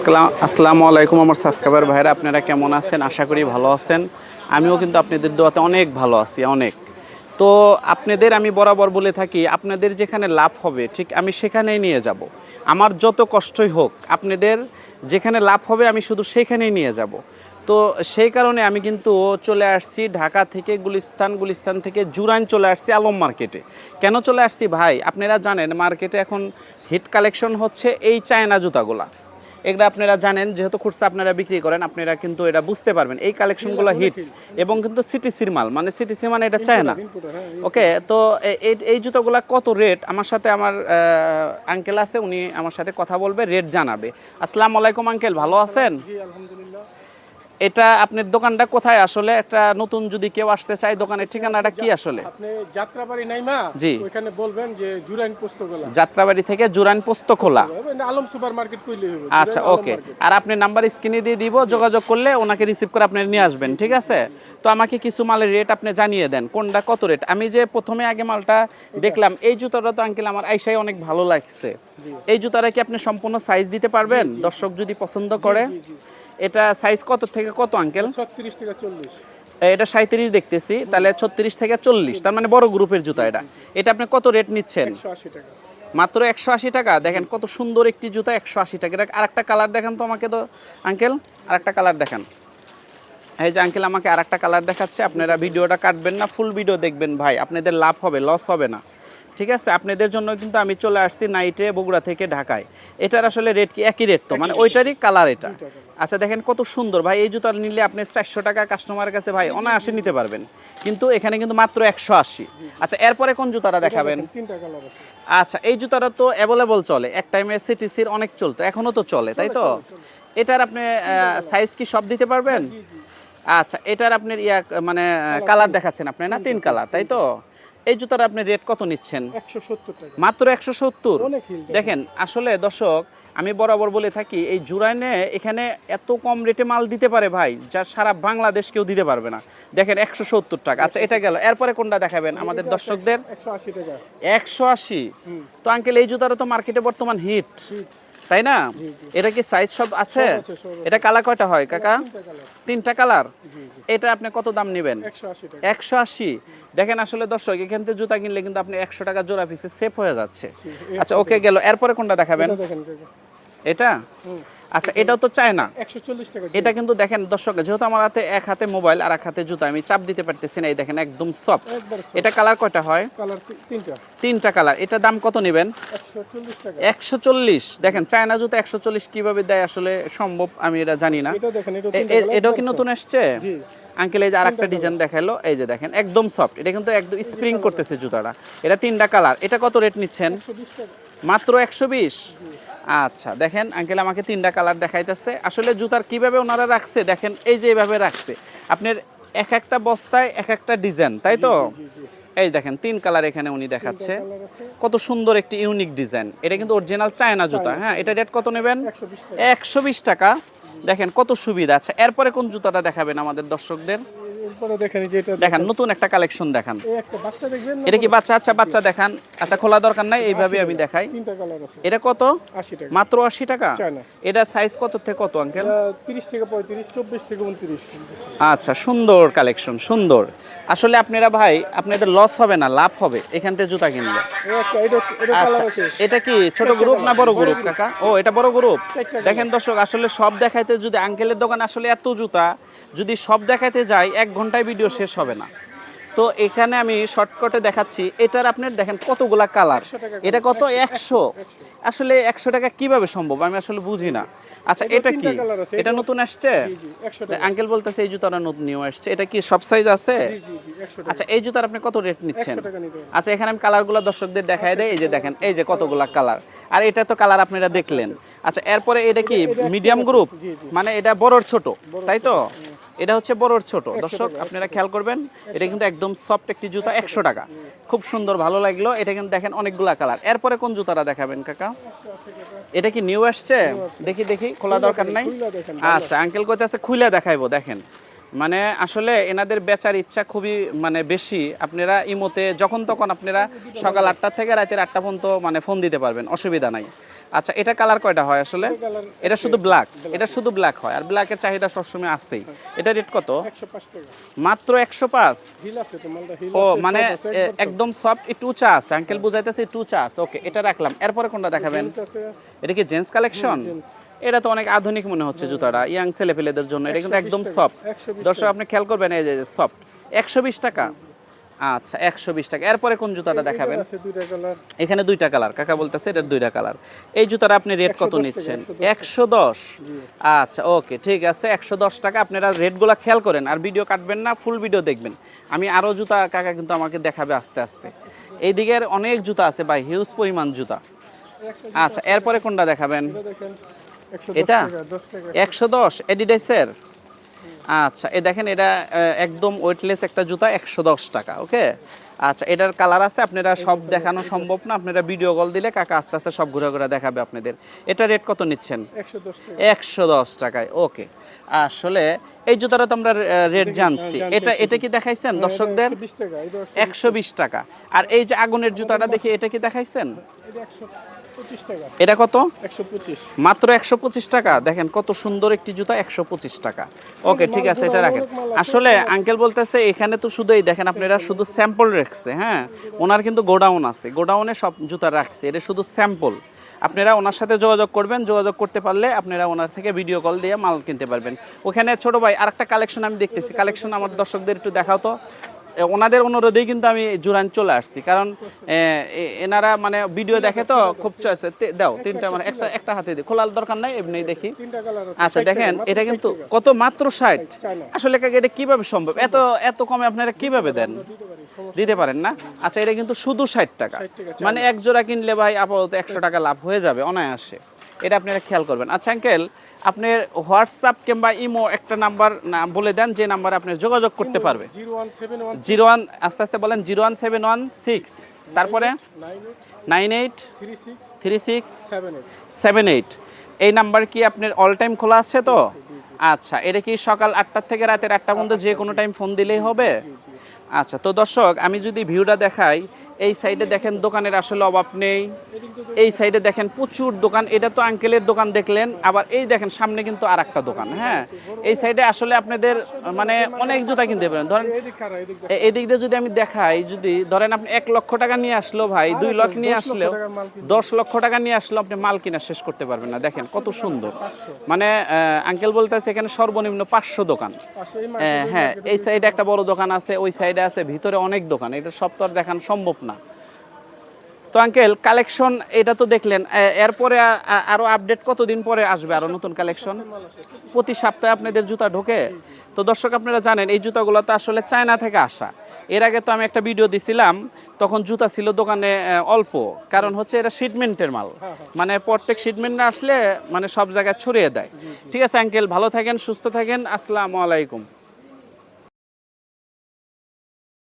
আসসালাম আলাইকুম আমার সাবস্ক্রাইবার ভাইরা, আপনারা কেমন আছেন? আশা করি ভালো আছেন। আমিও কিন্তু আপনাদের দোয়াতে অনেক ভালো আছি, অনেক। তো আপনাদের আমি বরাবর বলে থাকি, আপনাদের যেখানে লাভ হবে, ঠিক আমি সেখানেই নিয়ে যাব। আমার যত কষ্টই হোক, আপনাদের যেখানে লাভ হবে, আমি শুধু সেখানেই নিয়ে যাব। তো সেই কারণে আমি কিন্তু চলে আসছি ঢাকা থেকে গুলিস্তান গুলিস্তান থেকে জুরাইন চলে আসছি আলম মার্কেটে। কেন চলে আসছি ভাই? আপনারা জানেন, মার্কেটে এখন হিট কালেকশন হচ্ছে এই চায়না জুতাগুলা। এগুলো আপনারা জানেন যেহেতু খুচরা আপনারা বিক্রি করেন আপনারা কিন্তু এটা বুঝতে পারবেন। এই কালেকশনগুলো হিট এবং কিন্তু সিটিসির মাল মানে সিটিসি মানে এটা চায় না। ওকে তো এই- জুতোগুলা কত রেট আমার সাথে আমার আঙ্কেল আছে উনি আমার সাথে কথা বলবে রেট জানাবে। আসসালামু আলাইকুম আঙ্কেল ভালো আছেন? আলহামদুলিল্লাহ। এটা আপনার দোকানটা কোথায় আসলে? একটা নতুন যদি কেউ আসতে চায় দোকানের ঠিকানাটা কি আসলে? আপনি যাত্রাবাড়ি নাইমা জি। বলবেন যে জুরাইন পুস্তকলা যাত্রাবাড়ি থেকে জুরান পোস্ত খোলা আলম সুপার মার্কেট কইলে হবে আচ্ছা ওকে। আর আপনি নাম্বার স্ক্রিনে দিয়ে দিব যোগাযোগ করলে ওনাকে রিসিভ করে আপনি নিয়ে আসবেন ঠিক আছে? তো আমাকে কিছু মালের রেট আপনি জানিয়ে দেন কোনটা কত রেট আমি যে প্রথমে আগে মালটা দেখলাম এই জুতাটা তো আঙ্কেল আমার আইসাই অনেক ভালো লাগছে। এই জুতাটা কি আপনি সম্পূর্ণ সাইজ দিতে পারবেন? দর্শক যদি পছন্দ করে। এটা সাইজ কত থেকে কত আঙ্কেল ছত্রিশ থেকে চল্লিশ। এটা সাঁত্রিশ দেখতেছি তাহলে ছত্রিশ থেকে চল্লিশ। তার মানে বড় গ্রুপের জুতা এটা। এটা আপনি কত রেট নিচ্ছেন? মাত্র একশো আশি টাকা। দেখেন কত সুন্দর একটি জুতা একশো আশি টাকা। এটা আরেকটা কালার দেখান তো আমাকে তো আঙ্কেল আর একটা কালার দেখান। এই যে আঙ্কেল আমাকে আরেকটা কালার দেখাচ্ছে। আপনারা ভিডিওটা কাটবেন না ফুল ভিডিও দেখবেন ভাই। আপনাদের লাভ হবে লস হবে না। ঠিক আছে? আপনাদের জন্য কিন্তু আমি চলে আসছি নাইটে বগুড়া থেকে ঢাকায়। এটার আসলে রেট কি? একই রেট তো? মানে ওইটারই কালার এটা। আচ্ছা দেখেন কত সুন্দর। ভাই এই জুতা নিলে আপনি চারশো টাকা কাস্টমারের কাছে ভাই অনায়াসে নিতে পারবেন। কিন্তু এখানে কিন্তু মাত্র একশো আশি। আচ্ছা এরপরে কোন জুতাটা দেখাবেন? আচ্ছা এই জুতাটা তো অ্যাভেলেবল চলে। এক টাইমে সিটিসির অনেক চলতো। এখনও তো চলে তাই তো? এটার আপনি সাইজ কি সব দিতে পারবেন? আচ্ছা এটার আপনার ইয়া মানে কালার দেখাচ্ছেন আপনি না? তিন কালার তাই তো? এই জুতার আপনি রেট কত নিচ্ছেন? মাত্র একশো সত্তর? দেখেন। আসলে দর্শক আমি বরাবর বলে থাকি এই জুরাইনে এখানে এত কম রেটে মাল দিতে পারে ভাই যা সারা বাংলাদেশ কেউ দিতে পারবে না। দেখেন একশো সত্তর টাকা। আচ্ছা এটা গেল। এরপরে কোনটা দেখাবেন আমাদের দর্শকদের? একশো আশি টাকা। একশো আশি। তো আঙ্কেল এই জুতাটা তো মার্কেটে বর্তমান হিট তাই না? এটা কি সাইজ সব আছে। এটা কালার কয়টা হয় কাকা? তিনটা কালার এটা আপনি কত দাম নেবেন? একশো আশি দেখেন আসলে দর্শক এখান থেকে জুতা কিনলে কিন্তু আপনি একশো টাকা জোড়া পিসে সেফ হয়ে যাচ্ছে। আচ্ছা ওকে গেল। এরপরে কোনটা দেখাবেন? এটা আচ্ছা এটাও তো চায় না এটা কিন্তু দেখেন দর্শক যেহেতু আমার হাতে এক হাতে মোবাইল আর এক হাতে জুতা আমি চাপ দিতে পারতেছি না এই দেখেন একদম সফট এটা কালার কয়টা হয়? কালার তিনটা। তিনটা কালার এটা দাম কত নেবেন? একশো চল্লিশ দেখেন চায়না জুতো একশো চল্লিশ কীভাবে দেয় আসলে সম্ভব আমি এটা জানি না। এটা দেখেন এটা তিনটা এটাও কি নতুন এসছে জি। আঙ্কেল এই যে আরেকটা ডিজাইন দেখাল এই যে দেখেন একদম সফট এটা কিন্তু একদম স্প্রিং করতেছে জুতাটা। এটা তিনটা কালার এটা কত রেট নিচ্ছেন? মাত্র একশো বিশ? আচ্ছা দেখেন আঙ্কেল আমাকে তিনটা কালার দেখাইতেছে। আসলে জুতার কীভাবে ওনারা রাখছে দেখেন এই যে এইভাবে রাখছে। আপনার এক একটা বস্তায় এক একটা ডিজাইন তাই তো? এই দেখেন তিন কালার এখানে উনি দেখাচ্ছে। কত সুন্দর একটি ইউনিক ডিজাইন এটা কিন্তু অরিজিনাল চায়না জুতা। হ্যাঁ এটা রেট কত নেবেন? একশো বিশ টাকা। টাকা। দেখেন কত সুবিধা আছে। এরপরে কোন জুতাটা দেখাবেন আমাদের দর্শকদের? এরপরে দেখেন এই যে এটা দেখান নতুন একটা কালেকশন দেখান। এই একটা বাচ্চা দেখবেন এটা কি বাচ্চা? আচ্ছা বাচ্চা দেখান। আচ্ছা খোলা দরকার নাই এইভাবে আমি দেখাই। তিনটা কালার আছে। এটা কত? আশি টাকা। মাত্র আশি টাকা? এটা সাইজ কত থেকে কত আঙ্কেল তিরিশ থেকে পঁয়ত্রিশ চব্বিশ থেকে উনত্রিশ। আচ্ছা সুন্দর কালেকশন সুন্দর। আসলে আপনারা ভাই আপনাদের লস হবে না লাভ হবে। এখান থেকে জুতা কিনলে। এটা আচ্ছা কি ছোট গ্রুপ না বড় গ্রুপ কাকা? ও এটা বড় গ্রুপ দেখেন দর্শক আসলে সব দেখাইতে যদি আঙ্কেলের দোকান আসলে এত জুতা যদি সব দেখাইতে যাই এক ঘন্টায় ভিডিও শেষ হবে না। তো এখানে আমি শর্টকাটে দেখাচ্ছি এটার আপনার দেখেন কতগুলা কালার এটা কত? একশো। আসলে একশো টাকা কীভাবে সম্ভব? আমি আসলে বুঝি না। আচ্ছা এটা কি। এটা নতুন আসছে? আঙ্কেল বলতেছে এই জুতাটা নতুন নিউ আসছে। এটা কি সব সাইজ আছে? আচ্ছা এই জুতার আপনি কত রেট নিচ্ছেন? আচ্ছা এখানে আমি কালারগুলো দর্শকদের দেখাই দেয় এই যে দেখেন এই যে কতগুলা কালার আর এটা তো কালার আপনারা দেখলেন। আচ্ছা এরপরে এটা কি? Medium group. মানে এটা বড়র ছোট তাই তো? এটা হচ্ছে বড়র ছোট। দর্শক আপনারা খেয়াল করবেন এটা কিন্তু একদম সফট একটি জুতা একশো টাকা। খুব সুন্দর ভালো লাগল। এটা কিন্তু দেখেন অনেকগুলা কালার। এরপরে কোন জুতাটা দেখাবেন কাকা? এটা কি নিউ আসছে? দেখি দেখি খোলা দরকার নাই? আচ্ছা আঙ্কেল কইতাছে খুলে দেখাইবো দেখেন। মানে আসলে এনাদের বেচার ইচ্ছা খুবই মানে বেশি। আপনারা ইমোতে যখন তখন আপনারা সকাল আটটা থেকে রাতের আটটা পর্যন্ত মানে ফোন দিতে পারবেন অসুবিধা নাই। আচ্ছা এটা কালার কয়টা হয় আসলে? এটা শুধু ব্ল্যাক এটা শুধু ব্ল্যাক হয়? আর ব্ল্যাকের চাহিদা সবসময় আছেই। এটা রেট কত? মাত্র একশো পাঁচ? ও মানে একদম সফট একটু চা আছে। আঙ্কেল বুঝাইতেছে একটু চা আছে। ওকে এটা রাখলাম। এরপরে কোনটা দেখাবেন? এটা কি জেন্টস কালেকশন এটা তো অনেক আধুনিক মনে হচ্ছে জুতাটা ইয়াং ছেলেপেলেদের জন্য। এটা কিন্তু একদম সফট দর্শক আপনি খেয়াল করবেন এই যে সফট একশো বিশ টাকা। আচ্ছা একশো বিশ টাকা। এরপরে কোন জুতাটা দেখাবেন? এখানে দুইটা কালার কাকা বলতেছে এটার দুইটা কালার এই জুতার আপনি রেট কত নিচ্ছেন? একশো দশ। আচ্ছা ওকে ঠিক আছে একশো দশ টাকা। আপনারা রেটগুলো খেয়াল করেন আর ভিডিও কাটবেন না ফুল ভিডিও দেখবেন। আমি আরও জুতা কাকা কিন্তু আমাকে দেখাবে আস্তে আস্তে। এই দিকের অনেক জুতা আছে ভাই হিউজ পরিমাণ জুতা। আচ্ছা এরপরে কোনটা দেখাবেন? এটা একশো দশ টাকা একশো দশ এডিডাইসের আচ্ছা এ দেখেন এটা একদম ওয়েটলেস একটা জুতা একশো দশ টাকা ওকে? আচ্ছা এটার কালার আছে আপনারা সব দেখানো সম্ভব না আপনারা ভিডিও কল দিলে কাকা আস্তে আস্তে সব ঘুরে ঘুরে দেখাবে আপনাদের। এটা রেট কত নিচ্ছেন? একশো দশ টাকায় ওকে। আসলে এই জুতাটা তো আমরা রেট জানছি। এটা এটা কি দেখাইছেন দর্শকদের? টাকা এটা একশো বিশ টাকা। আর এই যে আগুনের জুতাটা দেখি এটা কি দেখাইছেন? এটা কত? মাত্র একশো পঁচিশ টাকা। দেখেন কত সুন্দর একটি জুতা একশো পঁচিশ টাকা। ওকে ঠিক আছে এটা রাখেন। আসলে আঙ্কেল বলতেছে এখানে তো শুধু এই দেখেন আপনারা শুধু স্যাম্পল রাখছে হ্যাঁ? ওনার কিন্তু গোডাউন আছে। গোডাউনে সব জুতা রাখছে এটা শুধু স্যাম্পল আপনারা ওনার সাথে যোগাযোগ করবেন যোগাযোগ করতে পারলে আপনারা ওনার থেকে ভিডিও কল দিয়ে মাল কিনতে পারবেন। ওখানে ছোট ভাই আরেকটা কালেকশন আমি দেখতেছি। কালেকশন আমার দর্শকদের একটু দেখাও তো। ওনাদের অনুরোধেই কিন্তু আমি জুরান চলে আসছি। কারণ এনারা মানে ভিডিও দেখে তো খুব চয়েস দাও তিনটা মানে একটা একটা হাতে দিই খোলার দরকার নাই এমনি দেখি। আচ্ছা দেখেন এটা কিন্তু কত মাত্র ষাট। আসলে এটা কীভাবে সম্ভব? এত এত কমে আপনারা কীভাবে দেন? দিতে পারেন না? আচ্ছা এটা কিন্তু শুধু ষাট টাকা। 60 টাকা মানে এক জোড়া কিনলে ভাই আপাতত একশো টাকা লাভ হয়ে যাবে অনায়াসে। এটা আপনারা খেয়াল করবেন। আচ্ছা আঙ্কেল আপনার হোয়াটসঅ্যাপ কিংবা ইমো একটা নাম্বার বলে দেন যে নাম্বারে আপনি যোগাযোগ করতে পারবে। জিরো ওয়ান আস্তে আস্তে বলেন zero one seven one six. তারপরে nine eight three six seven eight. এই নাম্বার কি আপনার অল টাইম খোলা আছে তো? আচ্ছা এটা কি সকাল আটটার থেকে রাতের আটটা পর্যন্ত যে কোনো টাইম ফোন দিলেই হবে? আচ্ছা তো দর্শক আমি যদি ভিউটা দেখাই এই সাইডে দেখেন দোকানের আসলে অভাব নেই। এই সাইডে দেখেন প্রচুর দোকান এটা তো আঙ্কেলের দোকান দেখলেন আবার এই দেখেন সামনে কিন্তু আর একটা দোকান হ্যাঁ? এই সাইডে আসলে আপনাদের মানে অনেক জুতা কিনতে পারেন। ধরেন এদিক দিয়ে যদি আমি দেখাই যদি ধরেন আপনি এক লক্ষ টাকা নিয়ে আসলো ভাই দুই লক্ষ নিয়ে আসলেও দশ লক্ষ টাকা নিয়ে আসলো আপনি মাল কিনা শেষ করতে পারবেন না। দেখেন কত সুন্দর। মানে আঙ্কেল বলতেছে এখানে সর্বনিম্ন পাঁচশো দোকান। হ্যাঁ এই সাইডে একটা বড় দোকান আছে ওই সাইডে আছে ভিতরে অনেক দোকান। এটা সব তো আর দেখানো সম্ভব না। তো আঙ্কেল কালেকশন এটা তো দেখলেন এরপরে আ- আ- আরও আপডেট কতদিন পরে আসবে আরও নতুন কালেকশন প্রতি সপ্তাহে আপনাদের জুতা ঢোকে? তো দর্শক, আপনারা জানেন, এই জুতাগুলো তো আসলে চায়না থেকে আসা। এর আগে তো আমি একটা ভিডিও দিছিলাম, তখন জুতা ছিল দোকানে অল্প। কারণ হচ্ছে এটা শিটমেন্টের মাল। মানে প্রত্যেক শিটমেন্ট আসলে মানে সব জায়গায় ছড়িয়ে দেয়। ঠিক আছে, আঙ্কেল, ভালো থাকেন, সুস্থ থাকেন। আসসালামু আলাইকুম।